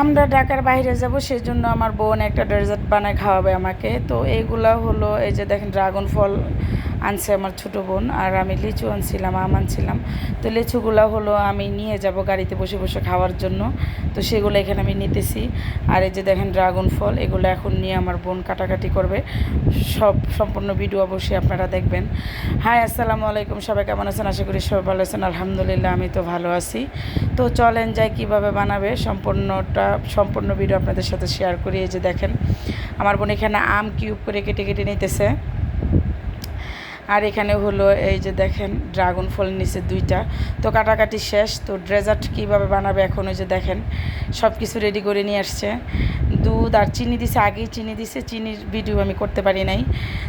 আমরা ঢাকার বাইরে যাব সেই জন্য আমার বোন একটা ডেজার্ট বানায় খাওয়াবে আমাকে। তো এইগুলা হলো, এই যে দেখেন ড্রাগন ফল আনছে আমার ছোটো বোন, আর আমি লিচু আনছিলাম, আম আনছিলাম। তো লিচুগুলো হলো আমি নিয়ে যাব গাড়িতে বসে বসে খাওয়ার জন্য। তো সেগুলো এখানে আমি নিতেছি। আর এই যে দেখেন ড্রাগন ফল এগুলো এখন নিয়ে আমার বোন কাটাকাটি করবে। সব সম্পূর্ণ ভিডিও অবশ্যই আপনারা দেখবেন। হাই আসসালামু আলাইকুম, সবাই কেমন আছেন? আশা করি সবাই ভালো আছেন। আলহামদুলিল্লাহ, আমি তো ভালো আছি। তো চলেন যাই কীভাবে বানাবে, সম্পূর্ণটা সম্পূর্ণ ভিডিও আপনাদের সাথে শেয়ার করি। এই যে দেখেন, আমার বোন এখানে আম কিউব করে কেটে কেটে নিতেছে। আর এখানে হলো এই যে দেখেন ড্রাগন ফল নিচে দুইটা। তো কাটাকাটি শেষ, তো ড্রেজার্ট কীভাবে বানাবে এখন ওই যে দেখেন সব কিছু রেডি করে নিয়ে আসছে। দুধ আর চিনি দিছে, আগেই চিনি দিছে, চিনির ভিডিও আমি করতে পারি নাই।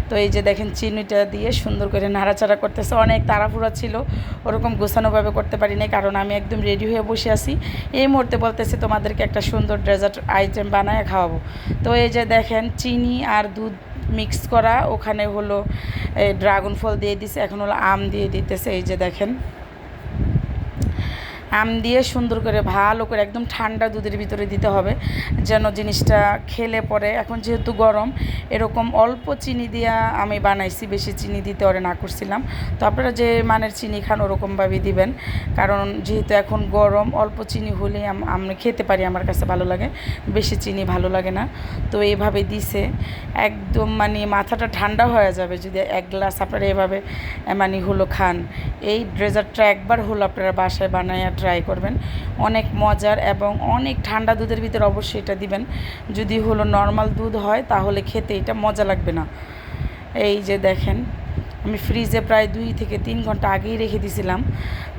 তো এই যে দেখেন চিনিটা দিয়ে সুন্দর করে নাড়াচাড়া করতেছে, অনেক তাড়াহুড়া ছিল, ওরকম গোছানোভাবে করতে পারি নাই, কারণ আমি একদম রেডি হয়ে বসে আছি। এই মুহূর্তে বলতেছে তোমাদেরকে একটা সুন্দর ডেজার্ট আইটেম বানায় খাওয়াবো। তো এই যে দেখেন, চিনি আর দুধ মিক্স করা। ওখানে হলো ড্রাগন ফল দিয়ে দিছে, এখন হলো আম দিয়ে দিতেছে, এই যে দেখেন। আম দিয়ে সুন্দর করে, ভালো করে, একদম ঠান্ডা দুধের ভিতরে দিতে হবে, যেন জিনিসটা খেলে পরে, এখন যেহেতু গরম, এরকম অল্প চিনি দিয়া আমি বানাইছি, বেশি চিনি দিতে ওরে না করছিলাম। তো আপনারা যে মানের চিনি খান, ওরকমভাবেই দিবেন। কারণ যেহেতু এখন গরম, অল্প চিনি হলে আমি খেতে পারি আমার কাছে ভালো লাগে, বেশি চিনি ভালো লাগে না। তো এইভাবে দিছে, একদম মানে মাথাটা ঠান্ডা হয়ে যাবে যদি এক গ্লাস আপনারা এভাবে মানে হলো খান। এই ড্রেজারটা একবার হলো আপনারা বাসায় বানায় ট্রাই করবেন। অনেক মজার এবং অনেক ঠান্ডা দুধের ভিতরে অবশ্যই এটা দিবেন। যদি হলো নর্মাল দুধ হয়, তাহলে খেতে এটা মজা লাগবে না। এই যে দেখেন, আমি ফ্রিজে প্রায় দুই থেকে তিন ঘণ্টা আগেই রেখে দিছিলাম।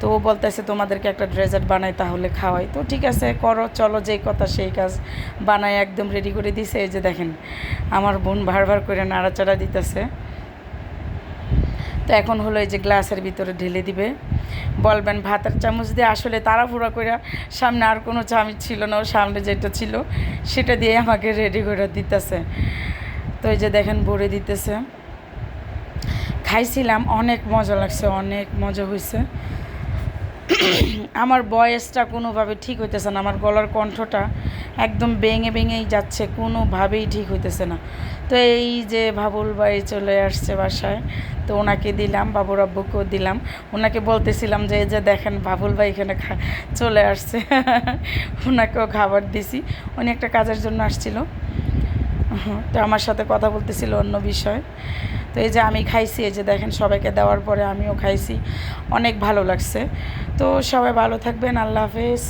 তো ও বলতেছে, তোমাদেরকে একটা ড্রেজার্ট বানাই তাহলে খাওয়াই। তো ঠিক আছে, করো, চলো, যেই কথা সেই কাজ। বানাই একদম রেডি করে দিছে। এই যে দেখেন, আমার বোন ভার করে নাড়াচাড়া দিতেছে। তো এখন হলো এই যে গ্লাসের ভিতরে ঢেলে দিবে। বলবেন, ভাতের চামচ দিয়ে আসলে তাড়াহুড়া করে সামনে আর কোনো চামচ ছিল না, ও সামনে যেটা ছিল সেটা দিয়ে আমাকে রেডি করে দিতেছে। তো এই যে দেখেন, ভরে দিতেছে। খাইছিলাম, অনেক মজা লাগছে, অনেক মজা হয়েছে আমার বয়েসটা কোনোভাবে ঠিক হইতেছে না, আমার গলার কণ্ঠটা একদম বেঙে বেঙেই যাচ্ছে, কোনোভাবেই ঠিক হইতেছে না। তো এই যে ভাবুল ভাই চলে আসছে বাসায়, তো ওনাকে দিলাম, বাবুর আব্বুকেও দিলাম। ওনাকে বলতেছিলাম যে, এই যে দেখেন বাবুল ভাই এখানে চলে আসছে। ওনাকেও খাবার দিছি। উনি একটা কাজের জন্য আসছিল। তো আমার সাথে কথা বলতেছিল অন্য বিষয়। তো এই যে আমি খাইছি, এই যে দেখেন সবাইকে দেওয়ার পরে আমিও খাইছি। অনেক ভালো লাগছে। তো সবাই ভালো থাকবেন, আল্লাহ হাফেজ।